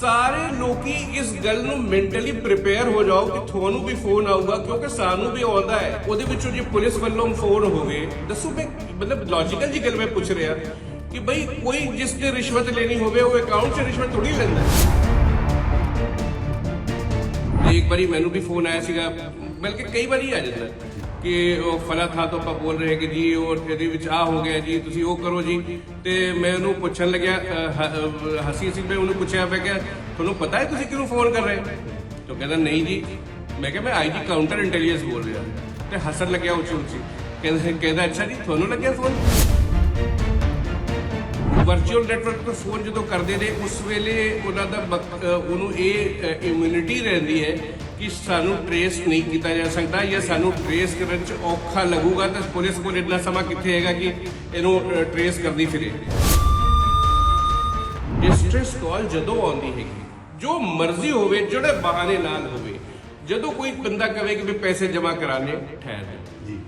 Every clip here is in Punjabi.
ਸਾਰੇ ਲੋਕੀ ਇਸ ਗੱਲ ਨੂੰ ਮੈਂਟਲੀ ਪ੍ਰਿਪੇਅਰ ਹੋ ਜਾਓ ਕਿ ਤੁਹਾਨੂੰ ਵੀ ਫੋਨ ਆਊਗਾ, ਕਿਉਂਕਿ ਸਾਨੂੰ ਵੀ ਆਉਂਦਾ ਹੈ। ਉਹਦੇ ਵਿੱਚੋਂ ਜੇ ਪੁਲਿਸ ਵੱਲੋਂ ਫੋਨ ਹੋਵੇ, ਦੱਸੋ ਮੈਂ ਮਤਲਬ ਲੌਜੀਕਲ ਜੀ ਗੱਲ ਮੈਂ ਪੁੱਛ ਰਿਹਾ ਕਿ ਬਈ ਕੋਈ ਜਿਸ ਨੇ ਰਿਸ਼ਵਤ ਲੈਣੀ ਹੋਵੇ, ਉਹ ਅਕਾਊਂਟ 'ਚ ਰਿਸ਼ਵਤ ਥੋੜੀ ਲੈਂਦਾ ਇੱਕ ਵਾਰੀ ਮੈਨੂੰ ਵੀ ਫੋਨ ਆਇਆ ਸੀਗਾ, ਬਲਕਿ ਕਈ ਵਾਰੀ ਆ ਜਾਂਦਾ। ਕਿ ਉਹ ਫਲਾ ਥਾਂ ਤੋਂ ਆਪਾਂ ਬੋਲ ਰਹੇ ਕਿ ਜੀ ਉਹ ਇਹਦੇ ਵਿੱਚ ਆ ਹੋ ਗਿਆ ਜੀ, ਤੁਸੀਂ ਉਹ ਕਰੋ ਜੀ। ਤੇ ਮੈਂ ਉਹਨੂੰ ਪੁੱਛਣ ਲੱਗਿਆ ਹਸੀ ਹ- ਮੈਂ ਉਹਨੂੰ ਪੁੱਛਿਆ, ਮੈਂ ਕਿਹਾ, ਤੁਹਾਨੂੰ ਪਤਾ ਹੈ ਤੁਸੀਂ ਕਿਹਨੂੰ ਫੋਨ ਕਰ ਰਹੇ ਹੋ? ਤਾਂ ਕਹਿੰਦਾ, ਨਹੀਂ ਜੀ। ਮੈਂ ਕਿਹਾ, ਮੈਂ ਆਈਜੀ ਕਾਊਂਟਰ ਇੰਟੈਲੀਜੈਂਸ ਬੋਲ ਰਿਹਾ। ਤੇ ਹੱਸਣ ਲੱਗਿਆ ਉੱਚੀ ਉੱਚੀ ਕਹਿੰਦਾ ਕਹਿੰਦਾ, ਅੱਛਾ ਜੀ, ਤੁਹਾਨੂੰ ਲੱਗਿਆ ਫੋਨ ਵਰਚੁਅਲ ਨੈਟਵਰਕ ਤੋਂ ਫੋਨ ਜਦੋਂ ਕਰਦੇ ਨੇ, ਉਸ ਵੇਲੇ ਉਹਨਾਂ ਦਾ ਉਹਨੂੰ ਇਹ ਇਮਿਊਨਿਟੀ ਰਹਿੰਦੀ ਹੈ ਕਿ ਸਾਨੂੰ ਟਰੇਸ ਨਹੀਂ ਕੀਤਾ ਜਾ ਸਕਦਾ ਜਾਂ ਸਾਨੂੰ ਟਰੇਸ ਕਰਨ ਚ ਔਖਾ ਲੱਗੂਗਾ ਤਾਂ ਪੁਲਿਸ ਕੋਲ ਇੰਨਾ ਸਮਾਂ ਕਿੱਥੇ ਹੈਗਾ ਕਿ ਇਹਨੂੰ ਟਰੇਸ ਕਰਦੀ ਫਿਰੇ। ਡਿਸਟ੍ਰੈਸ ਕਾਲ ਜਦੋਂ ਆਉਂਦੀ ਹੈਗੀ, ਜੋ ਮਰਜ਼ੀ ਹੋਵੇ, ਜਿਹੜੇ ਬਹਾਨੇ ਨਾਲ ਹੋਵੇ, ਜਦੋਂ ਕੋਈ ਬੰਦਾ ਕਵੇ ਕਿ ਵੀ ਪੈਸੇ ਜਮ੍ਹਾਂ ਕਰਾ ਕਰਾਣੇ ਠਹਿਰ ਜਾ। ਜੀ।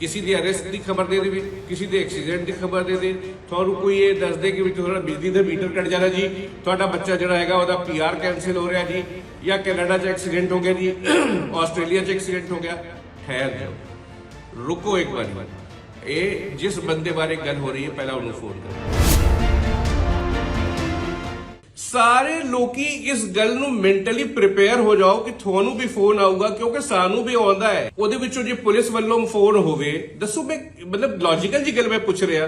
ਕਿਸੇ ਦੀ ਅਰੈਸਟ ਦੀ ਖਬਰ ਦੇ ਦੇਵੇ ਕਿਸੇ ਦੇ ਐਕਸੀਡੈਂਟ ਦੀ ਖਬਰ ਦੇ ਦੇ। ਤੁਹਾਨੂੰ ਕੋਈ ਇਹ ਦੱਸ ਦੇ ਕਿ ਵੀ ਤੁਹਾਡਾ ਬਿਜਲੀ ਦਾ ਮੀਟਰ ਕੱਟ ਜਾਣਾ ਜੀ, ਤੁਹਾਡਾ ਬੱਚਾ ਜਿਹੜਾ ਹੈਗਾ ਉਹਦਾ ਪੀਆਰ ਕੈਨਸਲ ਹੋ ਰਿਹਾ ਜੀ, ਜਾਂ ਕੈਨੇਡਾ 'ਚ ਐਕਸੀਡੈਂਟ ਹੋ ਗਿਆ ਜੀ, ਆਸਟ੍ਰੇਲੀਆ 'ਚ ਐਕਸੀਡੈਂਟ ਹੋ ਗਿਆ। ਠਹਿਰ ਜਾਓ ਰੁਕੋ ਇੱਕ ਵਾਰ। ਇਹ ਜਿਸ ਬੰਦੇ ਬਾਰੇ ਗੱਲ ਹੋ ਰਹੀ ਹੈ, ਪਹਿਲਾਂ ਉਹਨੂੰ ਫੋਨ ਕਰੋ। ਸਾਰੇ ਲੋਕੀ ਇਸ ਗੱਲ ਨੂੰ ਮੈਂਟਲੀ ਪ੍ਰਿਪੇਅਰ ਹੋ ਜਾਓ ਕਿ ਤੁਹਾਨੂੰ ਵੀ ਫੋਨ ਆਊਗਾ, ਕਿਉਂਕਿ ਸਾਨੂੰ ਵੀ ਆਉਂਦਾ ਹੈ। ਉਹਦੇ ਵਿੱਚੋਂ ਜੇ ਪੁਲਿਸ ਵੱਲੋਂ ਫੋਨ ਹੋਵੇ, ਦੱਸੋ ਮੈਂ, ਮਤਲਬ ਲੌਜੀਕਲ ਜੀ ਗੱਲ ਮੈਂ ਪੁੱਛ ਰਿਹਾ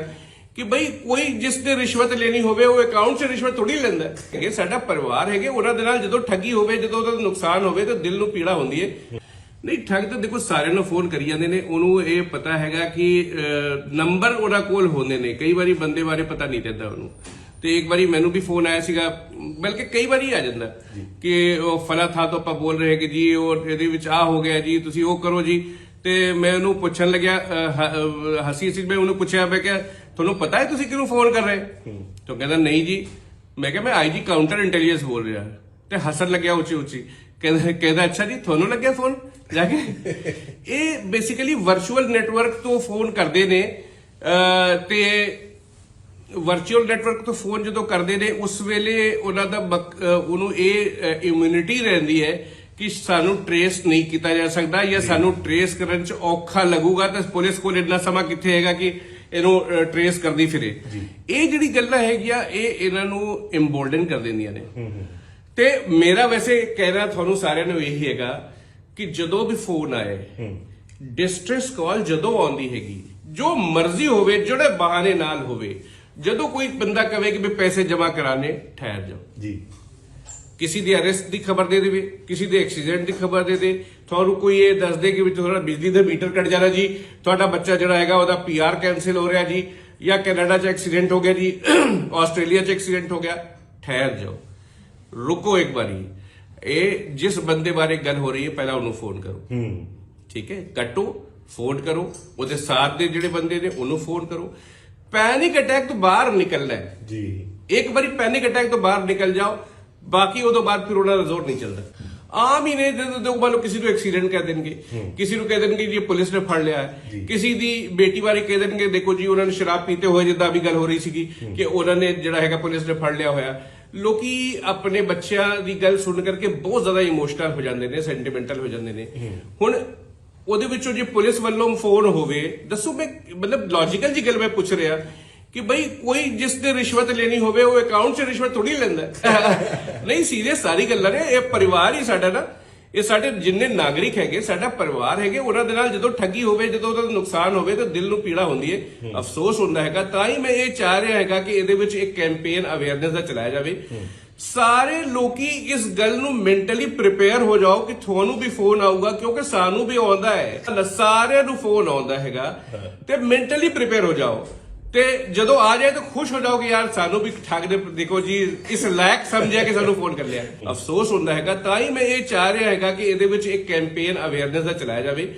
ਕਿ ਬਈ ਕੋਈ ਜਿਸ ਨੇ ਰਿਸ਼ਵਤ ਲੈਣੀ ਹੋਵੇ, ਉਹ ਅਕਾਊਂਟ 'ਚ ਰਿਸ਼ਵਤ ਥੋੜੀ ਲੈਂਦਾ ਹੈ। ਸਾਡਾ ਪਰਿਵਾਰ ਹੈਗੇ, ਉਹਨਾਂ ਦੇ ਨਾਲ ਜਦੋਂ ਠੱਗੀ ਹੋਵੇ, ਜਦੋਂ ਉਹਦਾ ਨੁਕਸਾਨ ਹੋਵੇ, ਤਾਂ ਦਿਲ ਨੂੰ ਪੀੜਾ ਹੁੰਦੀ ਹੈ। ਨਹੀਂ, ਠੱਗ ਤਾਂ ਦੇਖੋ, ਸਾਰਿਆਂ ਨੂੰ ਫੋਨ ਕਰੀ ਜਾਂਦੇ ਨੇ। ਉਹਨੂੰ ਇਹ ਪਤਾ ਹੈਗਾ ਕਿ ਨੰਬਰ ਉਹਨਾਂ ਕੋਲ ਹੁੰਦੇ ਨੇ। ਕਈ ਵਾਰੀ ਬੰਦੇ ਬਾਰੇ ਪਤਾ ਨਹੀਂ ਰਹਿੰਦਾ ਉਹਨੂੰ। ਤੇ ਇੱਕ ਵਾਰੀ ਮੈਨੂੰ ਵੀ ਫੋਨ ਆਇਆ ਸੀਗਾ ਬਲਕਿ ਕਈ ਵਾਰੀ ਆ ਜਾਂਦਾ ਕਿ ਉਹ ਫਲਾ ਥਾਂ ਤੋਂ ਆਪਾਂ ਬੋਲ ਰਹੇ ਕਿ ਜੀ ਉਹ ਇਹਦੇ ਵਿੱਚ ਆ ਹੋ ਗਿਆ ਜੀ ਤੁਸੀਂ ਉਹ ਕਰੋ ਜੀ। ਤੇ ਮੈਂ ਉਹਨੂੰ ਪੁੱਛਣ ਲੱਗਿਆ ਹੱਸੀ ਹੱਸੀ ਮੈਂ ਉਹਨੂੰ ਪੁੱਛਿਆ ਮੈਂ ਕਿਹਾ ਤੁਹਾਨੂੰ ਪਤਾ ਹੈ ਤੁਸੀਂ ਕਿਹਨੂੰ ਫੋਨ ਕਰ ਰਹੇ? ਤਾਂ ਕਹਿੰਦਾ ਨਹੀਂ ਜੀ। ਮੈਂ ਕਿਹਾ ਮੈਂ ਆਈਜੀ ਕਾਊਂਟਰ ਇੰਟੈਲੀਜੈਂਸ ਬੋਲ ਰਿਹਾ। ਤੇ ਹੱਸਣ ਲੱਗਿਆ ਉੱਚੀ ਉੱਚੀ। ਕਹਿੰਦਾ ਕਹਿੰਦਾ ਅੱਛਾ ਜੀ ਤੁਹਾਨੂੰ ਲੱਗਿਆ ਫੋਨ ਜਾ ਕੇ ਇਹ ਬੇਸਿਕਲੀ ਵਰਚੁਅਲ ਨੈਟਵਰਕ ਤੋਂ ਫੋਨ ਕਰਦੇ ਨੇ ਤੇ ਵਰਚੁਅਲ ਨੈਟਵਰਕ ਤੋਂ ਫੋਨ ਜਦੋਂ ਕਰਦੇ ਨੇ ਉਸ ਵੇਲੇ ਉਹਨਾਂ ਦਾ ਉਹਨੂੰ ਇਹ ਇਮਿਊਨਿਟੀ ਰਹਿੰਦੀ ਹੈ ਕਿ ਸਾਨੂੰ ਟਰੇਸ ਨਹੀਂ ਕੀਤਾ ਜਾ ਸਕਦਾ ਜਾਂ ਸਾਨੂੰ ਟਰੇਸ ਕਰਨ ਚ ਔਖਾ ਲੱਗੂਗਾ ਤਾਂ ਪੁਲਿਸ ਕੋਲ ਇੰਨਾ ਸਮਾਂ ਕਿੱਥੇ ਹੈਗਾ ਕਿ ਇਹਨੂੰ ਟਰੇਸ ਕਰਦੀ ਫਿਰੇ। ਇਹ ਜਿਹੜੀ ਗੱਲਾਂ ਹੈਗੀਆਂ ਇਹ ਇਹਨਾਂ ਨੂੰ ਇੰਬੋਲਡਨ ਕਰ ਦਿੰਦੀਆਂ ਨੇ। ਤੇ ਮੇਰਾ ਵੈਸੇ ਕਹਿਣਾ ਤੁਹਾਨੂੰ ਸਾਰਿਆਂ ਨੂੰ ਇਹੀ ਹੈਗਾ ਕਿ ਜਦੋਂ ਵੀ ਫੋਨ ਆਏ ਡਿਸਟ੍ਰੈਸ ਕਾਲ ਜਦੋਂ ਆਉਂਦੀ ਹੈਗੀ ਜੋ ਮਰਜ਼ੀ ਹੋਵੇ ਜਿਹੜੇ ਬਹਾਨੇ ਨਾਲ ਹੋਵੇ ਜਦੋਂ ਕੋਈ ਬੰਦਾ ਕਵੇ ਕਿ ਵੀ ਪੈਸੇ ਜਮ੍ਹਾਂ ਕਰਾਣੇ ਠਹਿਰ ਜਾਓ ਜੀ। ਕਿਸੇ ਦੀ ਅਰੈਸਟ ਦੀ ਖਬਰ ਦੇ ਦੇਵੇ ਕਿਸੇ ਦੇ ਐਕਸੀਡੈਂਟ ਦੀ ਖਬਰ ਦੇ ਦੇ। ਤੁਹਾਨੂੰ ਕੋਈ ਇਹ ਦੱਸ ਦੇ ਕਿ ਵੀ ਤੁਹਾਡਾ ਬਿਜਲੀ ਦਾ ਮੀਟਰ ਕੱਟ ਜਾਣਾ ਜੀ ਤੁਹਾਡਾ ਬੱਚਾ ਜਿਹੜਾ ਹੈਗਾ ਉਹਦਾ ਪੀਆਰ ਕੈਨਸਲ ਹੋ ਰਿਹਾ ਜੀ ਜਾਂ ਕੈਨੇਡਾ 'ਚ ਐਕਸੀਡੈਂਟ ਹੋ ਗਿਆ ਜੀ ਆਸਟ੍ਰੇਲੀਆ 'ਚ ਐਕਸੀਡੈਂਟ ਹੋ ਗਿਆ ਠਹਿਰ ਜਾਓ। ਰੁਕੋ ਇੱਕ ਵਾਰੀ। ਇਹ ਜਿਸ ਬੰਦੇ ਬਾਰੇ ਗੱਲ ਹੋ ਰਹੀ ਹੈ ਪਹਿਲਾਂ ਉਹਨੂੰ ਫੋਨ ਕਰੋ। ਹੂੰ। ਠੀਕ ਹੈ? ਕੱਟੋ ਫੋਨ ਕਰੋ। ਉਹਦੇ ਸਾਥ ਦੇ ਜਿਹੜੇ ਬੰਦੇ ਨੇ ਉਹਨੂੰ ਫੋਨ ਕਰੋ। ਪੈਨਿਕ ਅਟੈਕ ਤੋਂ ਬਾਹਰ ਨਿਕਲਣਾ ਹੈ। ਜੀ। ਇੱਕ ਵਾਰੀ ਪੈਨਿਕ ਅਟੈਕ ਤੋਂ ਬਾਹਰ ਨਿਕਲ ਜਾਓ ਬਾਕੀ ਉਹ ਤੋਂ ਬਾਅਦ ਫਿਰ ਉਹਨਾਂ ਦਾ ਜ਼ੋਰ ਨਹੀਂ ਚੱਲਦਾ। ਆਮ ਹੀ ਨੇ ਜਦੋਂ ਦੇਖੋ ਮੰਨ ਲਓ ਕਿਸੇ ਨੂੰ ਐਕਸੀਡੈਂਟ ਕਹਿ ਦੇਣਗੇ ਕਿਸੇ ਨੂੰ ਕਹਿ ਦੇਣਗੇ ਜੀ ਪੁਲਿਸ ਨੇ ਫੜ ਲਿਆ ਹੈ। ਕਿਸੇ ਦੀ ਬੇਟੀ ਬਾਰੇ ਕਹਿ ਦੇਣਗੇ ਦੇਖੋ ਜੀ ਉਹਨਾਂ ਨੇ ਸ਼ਰਾਬ ਪੀਤੇ ਹੋਏ ਜਿੱਦਾਂ ਵੀ ਗੱਲ ਹੋ ਰਹੀ ਸੀਗੀ ਕਿ ਉਹਨਾਂ ਨੇ ਜਿਹੜਾ ਹੈਗਾ ਪੁਲਿਸ ਨੇ ਫੜ ਲਿਆ ਹੋਇਆ। ਲੋਕੀ ਆਪਣੇ ਬੱਚਿਆਂ ਦੀ ਗੱਲ ਸੁਣ ਕਰਕੇ ਬਹੁਤ ਜ਼ਿਆਦਾ ਇਮੋਸ਼ਨਲ ਹੋ ਜਾਂਦੇ ਨੇ ਸੈਂਟੀਮੈਂਟਲ ਹੋ ਜਾਂਦੇ ਨੇ। ਹੁਣ ਉਹਦੇ ਵਿੱਚੋਂ ਜੇ ਪੁਲਿਸ ਵੱਲੋਂ ਫੋਨ ਹੋਵੇ ਦੱਸੋ ਮੈਂ ਮਤਲਬ ਲੌਜੀਕਲ ਜੀ ਗੱਲ ਮੈਂ ਪੁੱਛ ਰਿਹਾ ਕਿ ਬਈ ਕੋਈ ਜਿਸ ਨੇ ਰਿਸ਼ਵਤ ਲੈਣੀ ਹੋਵੇ ਉਹ ਅਕਾਊਂਟ 'ਚ ਰਿਸ਼ਵਤ ਥੋੜੀ ਲੈਂਦਾ। ਨਹੀਂ ਸੀਰੀਅਸ ਸਾਰੀ ਗੱਲਾਂ ਨੇ ਇਹ ਪਰਿਵਾਰ ਹੀ ਸਾਡਾ ਨਾ। ਇਹ ਸਾਡੇ ਜਿੰਨੇ ਨਾਗਰਿਕ ਹੈਗੇ ਸਾਡਾ ਪਰਿਵਾਰ ਹੈਗੇ ਉਹਨਾਂ ਦੇ ਨਾਲ ਜਦੋਂ ਠੱਗੀ ਹੋਵੇ ਜਦੋਂ ਉਹਦਾ ਨੁਕਸਾਨ ਹੋਵੇ ਤਾਂ ਦਿਲ ਨੂੰ ਪੀੜਾ ਹੁੰਦੀ ਹੈ। ਅਫਸੋਸ ਹੁੰਦਾ ਹੈਗਾ। ਤਾਂ ਹੀ ਮੈਂ ਇਹ ਚਾਹ ਰਿਹਾ ਹੈਗਾ ਕਿ ਇਹਦੇ ਵਿੱਚ ਇੱਕ ਕੈਂਪੇਨ ਅਵੇਅਰਨੈਸ ਦਾ ਚਲਾਇਆ ਜਾਵੇ। ਸਾਰੇ ਲੋਕੀ ਇਸ ਗੱਲ ਨੂੰ ਮੈਂਟਲੀ ਪ੍ਰਿਪੇਅਰ ਹੋ ਜਾਓ ਕਿ ਤੁਹਾਨੂੰ ਵੀ ਫੋਨ ਆਊਗਾ, ਕਿਉਂਕਿ ਸਾਨੂੰ ਵੀ ਆਉਂਦਾ ਹੈ। ਸਾਰਿਆਂ ਨੂੰ ਫੋਨ ਆਉਂਦਾ ਹੈਗਾ। ਤੇ ਮੈਂਟਲੀ ਪ੍ਰਿਪੇਅਰ ਹੋ ਜਾਓ। ਤੇ ਜਦੋਂ ਆ ਜਾਏ ਤਾਂ ਖੁਸ਼ ਹੋ ਜਾਓਗੇ, ਯਾਰ ਸਾਨੂੰ ਵੀ ਠੱਗ ਦੇ ਦੇਖੋ ਜੀ, ਇਸ ਲਾਇਕ ਸਮਝਿਆ ਕਿ ਸਾਨੂੰ ਫੋਨ ਕਰ ਲਿਆ। ਅਫਸੋਸ ਹੁੰਦਾ ਹੈਗਾ। ਤਾਂ ਹੀ ਮੈਂ ਇਹ ਚਾਹ ਰਿਹਾ ਹੈਗਾ ਕਿ ਇਹਦੇ ਵਿੱਚ ਇੱਕ ਕੈਂਪੇਨ ਅਵੇਅਰਨੈਸ ਦਾ ਚਲਾਇਆ ਜਾਵੇ।